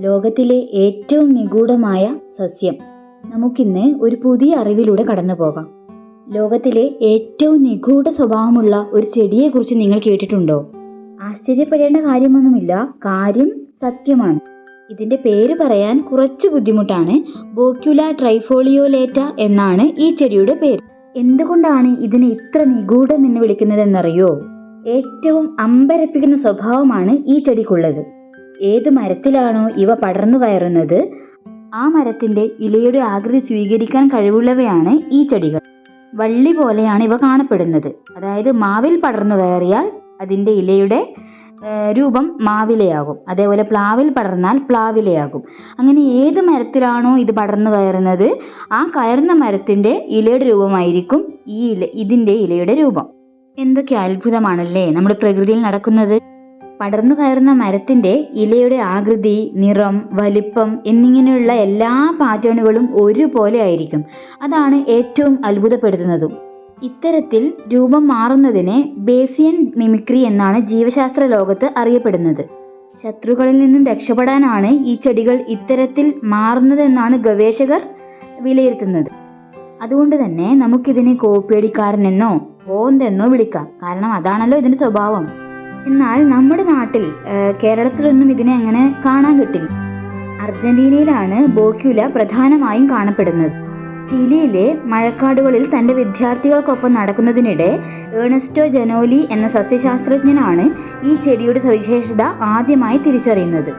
ലോകത്തിലെ ഏറ്റവും നിഗൂഢമായ സസ്യം. നമുക്കിന്ന് ഒരു പുതിയ അറിവിലൂടെ കടന്നു പോകാം. ലോകത്തിലെ ഏറ്റവും നിഗൂഢ സ്വഭാവമുള്ള ഒരു ചെടിയെക്കുറിച്ച് നിങ്ങൾ കേട്ടിട്ടുണ്ടോ? ആശ്ചര്യപ്പെടേണ്ട കാര്യമൊന്നുമില്ല. കാര്യം സത്യമാണ്. ഇതിന്റെ പേര് പറയാൻ കുറച്ച് ബുദ്ധിമുട്ടാണ്. ബോക്യുല ട്രൈഫോളിയോലേറ്റ എന്നാണ് ഈ ചെടിയുടെ പേര്. എന്തുകൊണ്ടാണ് ഇതിനെ ഇത്ര നിഗൂഢം എന്ന് വിളിക്കുന്നതെന്നറിയോ? ഏറ്റവും അമ്പരപ്പിക്കുന്ന സ്വഭാവമാണ് ഈ ചെടിക്കുള്ളത്. ഏത് മരത്തിലാണോ ഇവ പടർന്നു കയറുന്നത് ആ മരത്തിന്റെ ഇലയുടെ ആകൃതി സ്വീകരിക്കാൻ കഴിവുള്ളവയാണ് ഈ ചെടികൾ. വള്ളി പോലെയാണ് ഇവ കാണപ്പെടുന്നത്. അതായത് മാവിൽ പടർന്നു കയറിയാൽ അതിന്റെ ഇലയുടെ രൂപം മാവിലയാകും. അതേപോലെ പ്ലാവിൽ പടർന്നാൽ പ്ലാവിലയാകും. അങ്ങനെ ഏത് മരത്തിലാണോ ഇത് പടർന്നു കയറുന്നത് ആ കയറുന്ന മരത്തിന്റെ ഇലയുടെ രൂപമായിരിക്കും ഈ ഇല ഇതിന്റെ ഇലയുടെ രൂപം. എന്തൊക്കെ അത്ഭുതമാണല്ലേ നമ്മുടെ പ്രകൃതിയിൽ നടക്കുന്നത്? പടർന്നു കയറുന്ന മരത്തിന്റെ ഇലയുടെ ആകൃതി നിറം വലിപ്പം എന്നിങ്ങനെയുള്ള എല്ലാ പാറ്റേണുകളും ഒരുപോലെ ആയിരിക്കും. അതാണ് ഏറ്റവും അത്ഭുതപ്പെടുത്തുന്നതും. ഇത്തരത്തിൽ രൂപം മാറുന്നതിനെ ബേസിയൻ മിമിക്രി എന്നാണ് ജീവശാസ്ത്ര ലോകത്ത് അറിയപ്പെടുന്നത്. ശത്രുക്കളിൽ നിന്നും രക്ഷപ്പെടാനാണ് ഈ ചെടികൾ ഇത്തരത്തിൽ മാറുന്നതെന്നാണ് ഗവേഷകർ വിലയിരുത്തുന്നത്. അതുകൊണ്ട് തന്നെ നമുക്കിതിനെ കോപ്പിയടിക്കാരനെന്നോ ഓന്തെന്നോ വിളിക്കാം. കാരണം അതാണല്ലോ ഇതിന്റെ സ്വഭാവം. എന്നാൽ നമ്മുടെ നാട്ടിൽ കേരളത്തിലൊന്നും ഇതിനെ അങ്ങനെ കാണാൻ കിട്ടില്ല. അർജന്റീനയിലാണ് ബോക്യുല പ്രധാനമായും കാണപ്പെടുന്നത്. ചിലിയിലെ മഴക്കാടുകളിൽ തന്റെ വിദ്യാർത്ഥികൾക്കൊപ്പം നടക്കുന്നതിനിടെ ഏണസ്റ്റോ ജനോലി എന്ന സസ്യശാസ്ത്രജ്ഞനാണ് ഈ ചെടിയുടെ സവിശേഷത ആദ്യമായി തിരിച്ചറിയുന്നത്.